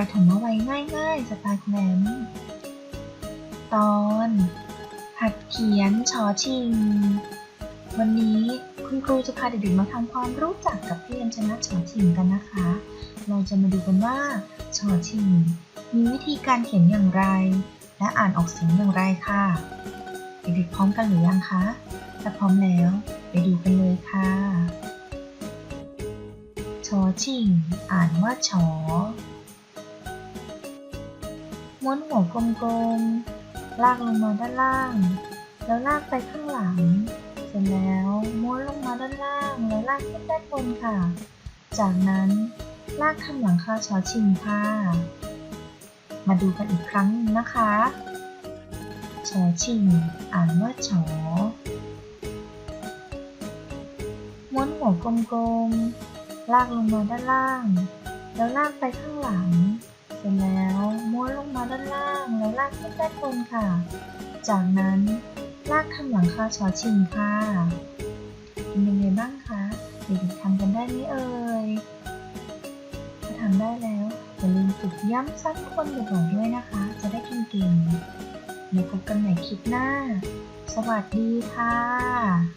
ประถมวัยง่ายๆสไตล์คุณแอมตอน หัดเขียนชอชิง วันนี้คุณครูจะพาเด็กๆมาทำความรู้จักกับพยัญชนะชอชิงกันนะคะ เราจะมาดูกันว่าชอชิง มีวิธีการเขียนอย่างไร และอ่านออกเสียงอย่างไรค่ะ เด็กๆพร้อมกันหรือยังคะถ้าพร้อมแล้ว ไปดูกันเลยค่ะชอชิง อ่านว่าชอ ม้วนหัวกลมๆ ลากลงมาด้านล่าง แล้วลากไปข้างหลัง เสร็จแล้วม้วนลงมาด้านล่าง แล้วลากขึ้นด้านบนค่ะ จากนั้นลากทำหลังคาชอชิงค่ะ มาดูกันอีกครั้งนึงนะคะชอชิงอ่านว่าชอม้วนหัวกลมๆ ลากลงมาด้านล่าง แล้วลากไปข้างหลัง เสร็จแล้ว ม้วนลงมาด้านล่างแล้วลากขึ้นด้านบนค่ะ จากนั้นลากทำหลังคาชอชิงค่ะเป็นยังไงบ้างคะเด็กๆทำกันได้ไหมเอ่ยถ้าทำได้แล้วอย่าลืมฝึกย้ำซ้ำคนบ่อยๆด้วยนะคะ จะได้เก่งๆเดี๋ยวพบกันใหม่คลิปหน้า สวัสดีค่ะ